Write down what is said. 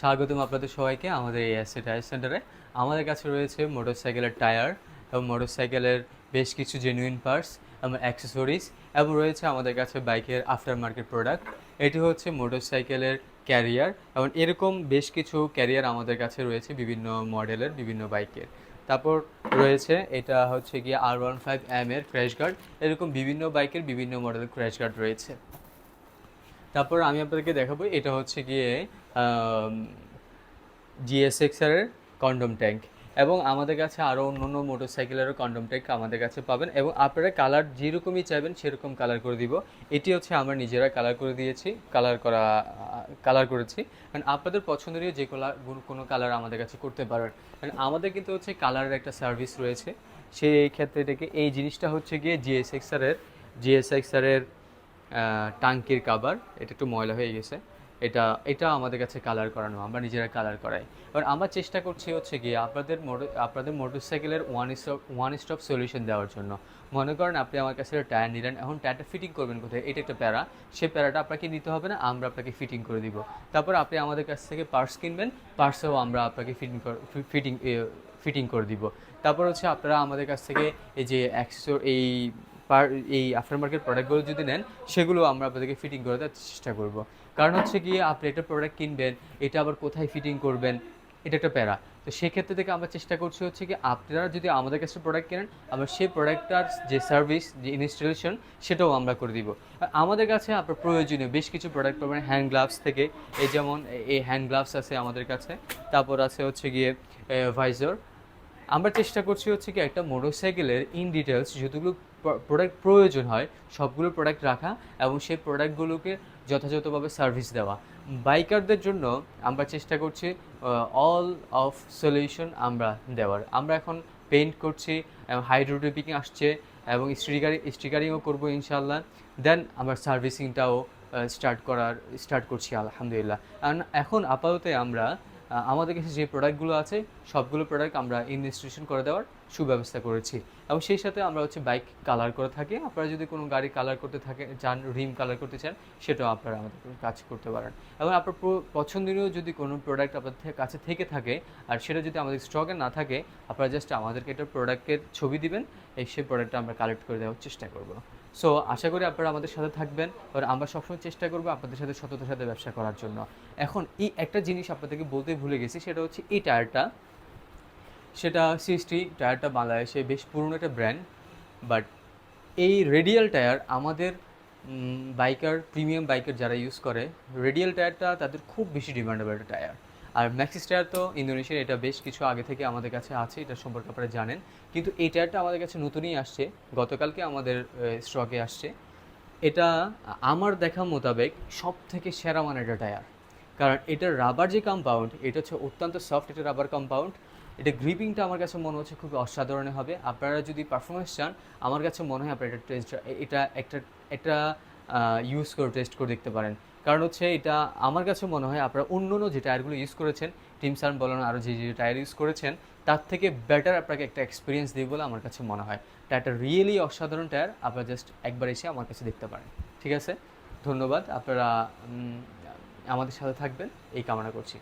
স্বাগতম আপনাদের সবাইকে আমাদের এই এসএ টায়ার সেন্টারে আমাদের কাছে রয়েছে মোটরসাইকেলের টায়ার এবং মোটরসাইকেলের বেশ কিছু জেনুইন পার্টস এবং অ্যাক্সেসরিজ এবং রয়েছে আমাদের কাছে বাইকের আফটার মার্কেট প্রোডাক্ট এটি হচ্ছে মোটরসাইকেলের ক্যারিয়ার এবং এরকম বেশ কিছু ক্যারিয়ার আমাদের কাছে রয়েছে বিভিন্ন মডেলের বিভিন্ন বাইকের তারপর রয়েছে এটা হচ্ছে গিয়ে আর ওয়ান ফাইভ এম এর ক্র্যাশ গার্ড এরকম বিভিন্ন বাইকের বিভিন্ন মডেলের ক্র্যাশ গার্ড রয়েছে। তারপর আমি আপনাদেরকে দেখাবো, এটা হচ্ছে গিয়ে জিএসএক্সআর এর কন্ডম ট্যাঙ্ক এবং আমাদের কাছে আরও অন্য অন্য মোটরসাইকেলেরও কন্ডম ট্যাঙ্ক আমাদের কাছে পাবেন এবং আপনারা কালার যেরকমই চাইবেন সেরকম কালার করে দিব। এটি হচ্ছে আমরা নিজেরা কালার করে দিয়েছি কালার করা কালার করেছি। কারণ আপনাদের পছন্দনীয় যে কালার কোনো কালার আমাদের কাছে করতে পারেন। কারণ আমাদের কিন্তু হচ্ছে কালারের একটা সার্ভিস রয়েছে। সেই ক্ষেত্রে থেকে এই জিনিসটা হচ্ছে গিয়ে জিএসএক্সআর এর টাঙ্কির কাবার এটা একটু ময়লা হয়ে গেছে। এটা এটা আমাদের কাছে কালার করানো, আমরা নিজেরা কালার করাই। এবার আমরা চেষ্টা করছি হচ্ছে গিয়ে আপনাদের মোটর, আপনাদের মোটরসাইকেলের one stop one stop solution দেওয়ার জন্য। মনে করেন আপনি আমার কাছে টায়ার নিলেন, এখন টায়ারটা ফিটিং করবেন কোথায়? এটা একটা প্যারা সেই প্যারাটা আপনাকে নিতে হবে না, আমরা আপনাকে ফিটিং করে দিব। তারপর আপনি আমাদের কাছ থেকে পার্স কিনবেন পার্সেও আমরা আপনাকে ফিটিং ফিটিং ফিটিং করে দিব। তারপর হচ্ছে আপনারা আমাদের কাছ থেকে এই যে অ্যাক্সেসর এই পার এই আফটার মার্কেট প্রোডাক্টগুলো যদি নেন, সেগুলো আমরা আপনাদেরকে ফিটিং করে দেওয়ার চেষ্টা করব। কারণ হচ্ছে গিয়ে আপনি একটা প্রোডাক্ট কিনবেন, এটা আবার কোথায় ফিটিং করবেন, এটা একটা প্যারা। তো সেক্ষেত্রে থেকে আমরা চেষ্টা করছি হচ্ছে কি, আপনারা যদি আমাদের কাছে প্রোডাক্ট কেনেন, আমরা সেই প্রোডাক্টটার যে সার্ভিস যে ইনস্টলেশন সেটাও আমরা করে দিব। আর আমাদের কাছে আপনার প্রয়োজনীয় বেশ কিছু প্রোডাক্ট পাবেন হ্যান্ড গ্লাভস থেকে, এই যেমন, এই হ্যান্ড গ্লাভস আছে আমাদের কাছে, তারপর আছে হচ্ছে গিয়ে ভাইজর আমরা চেষ্টা করছি হচ্ছে কি, একটা মোটরসাইকেলের ইন ডিটেলস যতগুলো প্রোডাক্ট প্রয়োজন হয়, সবগুলো প্রোডাক্ট রাখা এবং সেই প্রোডাক্টগুলোকে যথাযথভাবে সার্ভিস দেওয়া। বাইকারদের জন্য আমরা চেষ্টা করছি অল অফ সলিউশন আমরা দেওয়ার। আমরা এখন পেইন্ট করছি, এবং হাইড্রোটিপিং আসছে, এবং স্টিকারিং স্টিকারিংও করব ইনশাল্লাহ দেন আমরা সার্ভিসিংটাও স্টার্ট করার স্টার্ট করছি, আলহামদুলিল্লাহ। এখন আপাতত আমরা আমাদের কাছে যে প্রোডাক্টগুলো আছে, সবগুলো প্রোডাক্ট আমরা ইনস্টলেশন করে দেওয়ার সুব্যবস্থা করেছি। এবং সেই সাথে আমরা হচ্ছে বাইক কালার করে থাকি। আপনারা যদি কোনো গাড়ি কালার করতে থাকে চান রিম কালার করতে চান, সেটাও আপনারা আমাদের কাজ করতে পারেন। এবং আপনার পছন্দনীয় যদি কোনো প্রোডাক্ট আপনাদের থে- কাছে থেকে থাকে, আর সেটা যদি আমাদের স্টকে না থাকে, আপনারা জাস্ট আমাদেরকে একটা প্রোডাক্টের ছবি দিবেন, এই সেই প্রোডাক্টটা আমরা কালেক্ট করে দেওয়ার চেষ্টা করব। সো আশা করি আপনারা আমাদের সাথে থাকবেন আর আমরা সবসময় চেষ্টা করব আপনাদের সাথে সততার সাথে ব্যবসা করার জন্য। এখন এই একটা জিনিস আপনাদেরকে বলতে ভুলে গেছি, সেটা হচ্ছে এই টায়ারটা। সেটা সিএসটি টায়ারটা বাংলাদেশে বেশ পুরনো একটা ব্র্যান্ড বাট এই রেডিয়াল টায়ার আমাদের বাইকার প্রিমিয়াম বাইকার যারা ইউজ করে রেডিয়াল টায়ারটা তাদের খুব বেশি ডিমান্ডেবল একটা টায়ার। আর ম্যাক্সিস টায়ার তো ইন্দোনেশিয়ার, এটা বেশ কিছু আগে থেকে আমাদের কাছে আছে, এটা সম্পর্কে আপনারা জানেন। কিন্তু এই টায়ারটা আমাদের কাছে নতুনই আসছে, গতকালকে আমাদের স্টকে আসছে। এটা আমার দেখা মোতাবেক সব থেকে সেরা মানের একটা টায়ার। কারণ এটার রাবার যে কম্পাউন্ড এটা হচ্ছে অত্যন্ত সফট এটা রাবার কম্পাউন্ড এটা গ্রিপিংটা আমার কাছে মনে হচ্ছে খুব অসাধারণ হবে। আপনারা যদি পারফরমেন্স চান, আমার কাছে মনে হয় আপনারা এটা টেস্ট এটা একটা একটা ইউজ করে টেস্ট করে দেখতে পারেন। কারণ হচ্ছে এটা আমার কাছে মনে হয় আপনারা অন্য অন্য যে টায়ারগুলো ইউজ করেছেন টিম টিমসান বলেন আরও যে যে টায়ার ইউজ করেছেন, তার থেকে বেটার আপনাকে একটা এক্সপিরিয়েন্স দিই বলে আমার কাছে মনে হয়। টায়ারটা রিয়েলি অসাধারণ টায়ার আপনারা জাস্ট একবার এসে আমার কাছে দেখতে পারেন। ঠিক আছে? ধন্যবাদ। আপনারা আমাদের সাথে থাকবেন। এই কামনা করছি।